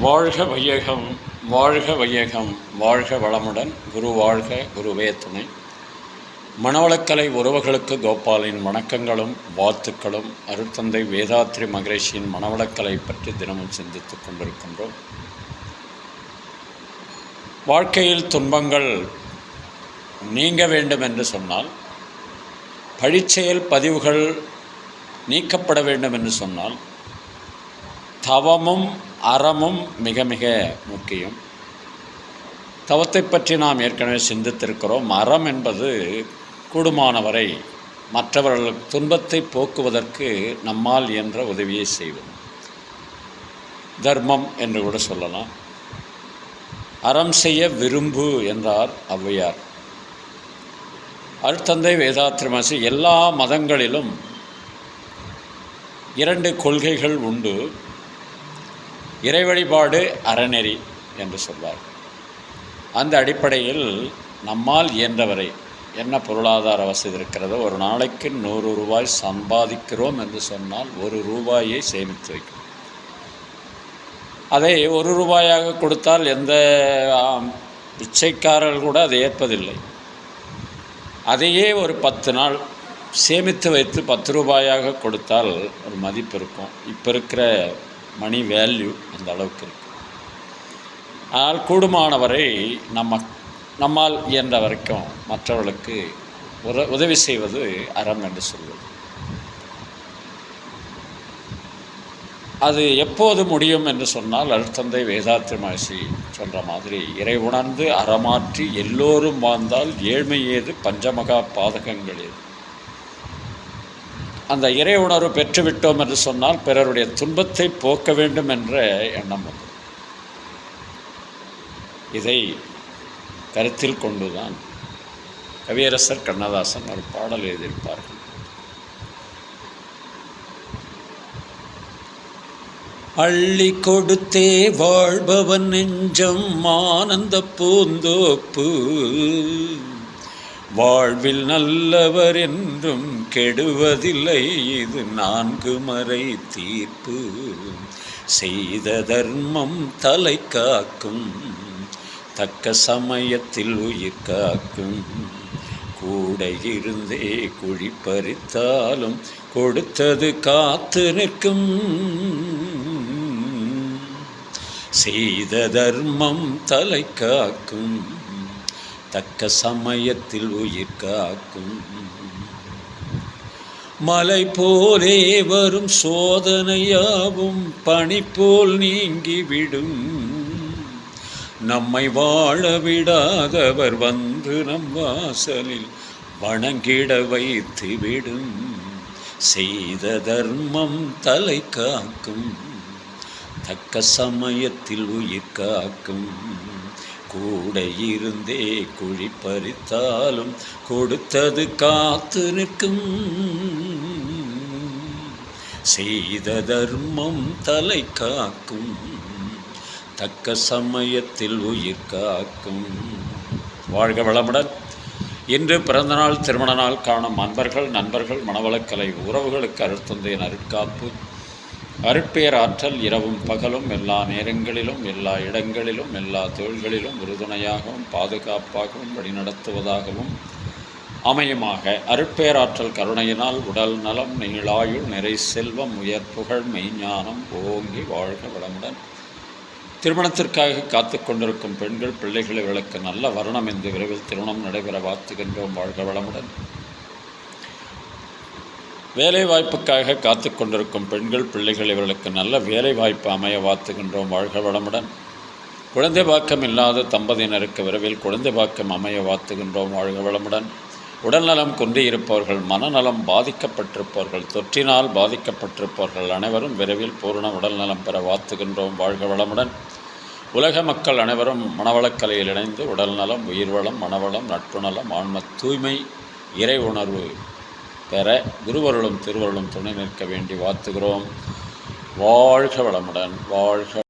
வாழ்க வையகம் வாழ்க வையகம் வாழ்க வளமுடன் குரு வாழ்க குருவே துணை. மணவளக்கலை உறவுகளுக்கு கோபாலின் வணக்கங்களும் வாழ்த்துக்களும் அருட்தந்தை வேதாத்ரி மகரிஷியின் மணவளக்கலை பற்றி தினமும் சிந்தித்துக் கொண்டிருக்கின்றோம். வாழ்க்கையில் துன்பங்கள் நீங்க வேண்டும் என்று சொன்னால் பழிச்செயல் பதிவுகள் நீக்கப்பட வேண்டும் என்று சொன்னால் தவமும் அறமும் மிக மிக முக்கியம். தவத்தை பற்றி நாம் ஏற்கனவே சிந்தித்திருக்கிறோம். அறம் என்பது கூடுமானவரை மற்றவர்கள் துன்பத்தை போக்குவதற்கு நம்மால் என்ற உதவியை செய்வோம் தர்மம் என்று கூட சொல்லலாம். அறம் செய்ய விரும்பு என்றார் ஔவையார். அருத்தந்தை வேதாத்திரமாசி எல்லா மதங்களிலும் இரண்டு கொள்கைகள் உண்டு. இறை வழிபாடு அறநெறி என்று சொல்வார். அந்த அடிப்படையில் நம்மால் இயன்றவரை என்ன பொருளாதார வசதி இருக்கிறதோ ஒரு நாளைக்கு நூறு ரூபாய் சம்பாதிக்கிறோம் என்று சொன்னால் ஒரு ரூபாயை சேமித்து வைக்கும். அதை ஒரு ரூபாயாக கொடுத்தால் எந்த பிச்சைக்காரர்கள் கூட அதை ஏற்பதில்லை. அதையே ஒரு பத்து நாள் சேமித்து வைத்து பத்து ரூபாயாக கொடுத்தால் ஒரு மதிப்பு இருக்கும். இப்போ இருக்கிற மணி வேல்யூ அந்த அளவுக்கு இருக்கு. ஆனால் கூடுமானவரை நம்ம நம்மால் இயன்ற வரைக்கும் மற்றவர்களுக்கு உர உதவி செய்வது அறம் என்று சொல்வது. அது எப்போது முடியும் என்று சொன்னால் அழுத்தந்தை வேதாத்திரி மகர்ஷி சொல்கிற மாதிரி இறை உணர்ந்து அறமாற்றி எல்லோரும் வாழ்ந்தால் ஏழ்மை ஏது பஞ்சமகா பாதகங்கள் ஏது? அந்த இறை உணர்வு பெற்றுவிட்டோம் என்று சொன்னால் பிறருடைய துன்பத்தை போக்க வேண்டும் என்ற எண்ணம் வந்தது இதை கருத்தில் கொண்டுதான் கவியரசர் கண்ணதாசன் ஒரு பாடல் எழுதியிருப்பார்கள். அள்ளி கொடுத்தே வாழ்பவன் நெஞ்சம் ஆனந்த பூந்தோப்பு. வாழ்வில் நல்லவர் என்றும் கெடுவதில்லை. இது நான்கு மறை தீர்ப்பு. செய்த தர்மம் தலை காக்கும். தக்க சமயத்தில் உயிர் காக்கும். கூட இருந்தே குழிப்பறித்தாலும் கொடுத்தது காத்து நிற்கும். செய்த தர்மம் தலை காக்கும். தக்க சமயத்தில் உயிர் காக்கும். மலை போலே வரும் சோதனையாவும் பணி போல் நீங்கிவிடும். நம்மை வாழ விடாதவர் வந்து நம் வாசலில் வணங்கிட வைத்து விடும் செய்த தர்மம் தலை காக்கும். தக்க சமயத்தில் உயிர் காக்கும். கூட இருந்தே குழி பறித்தாலும் கொடுத்தது காத்து நிற்கும். செய்த தர்மம் தலை காக்கும். தக்க சமயத்தில் உயிர் காக்கும். வாழ்க வளமுடன். இன்று பிறந்தநாள் திருமண நாள் காணும் அன்பர்கள் நண்பர்கள் மணவளக்கலை உறவுகளுக்கு அருட்தந்தையின் அருட்காப்பு. அருட்பேர் ஆற்றல் இரவும் பகலும் எல்லா நேரங்களிலும் எல்லா இடங்களிலும் எல்லா தொழில்களிலும் உறுதுணையாகவும் பாதுகாப்பாகவும் வழிநடத்துவதாகவும் அமையுமாக. அருட்பேராற்றல் கருணையினால் உடல் நலம் நீளாயுள் நிறை செல்வம் உயர் புகழ் மெய்ஞானம் ஓங்கி வாழ்க வளமுடன். திருமணத்திற்காக காத்து கொண்டிருக்கும் பெண்கள் பிள்ளைகளை விளக்கு நல்ல வருணம் என்று விரைவில் திருமணம் நடைபெற வாழ்த்துகின்றோம். வாழ்க வளமுடன். வேலை வாய்ப்புக்காக காத்து கொண்டிருக்கும் பெண்கள் பிள்ளைகள் இவர்களுக்கு நல்ல வேலை வாய்ப்பு அமைய வாத்துகின்றோம் வாழ்க வளமுடன். குழந்தை பாக்கம் இல்லாத தம்பதியினருக்கு விரைவில் குழந்தை பாக்கம் அமைய வாத்துகின்றோம் வாழ்க வளமுடன். உடல்நலம் குன்றியிருப்பவர்கள் மனநலம் பாதிக்கப்பட்டிருப்பவர்கள் தொற்றினால் பாதிக்கப்பட்டிருப்பவர்கள் அனைவரும் விரைவில் பூரண உடல்நலம் பெற வாத்துகின்றோம் வாழ்க வளமுடன். உலக மக்கள் அனைவரும் மனவளக்கலையில் இணைந்து உடல்நலம் உயிர்வளம் மனவளம் நட்பு நலம் ஆன்ம தூய்மை இறை உணர்வு பெற குருவருளும் திருவருளும் துணை நிற்க வேண்டி வாழ்த்துகிறோம். வாழ்க வளமுடன் வாழ்க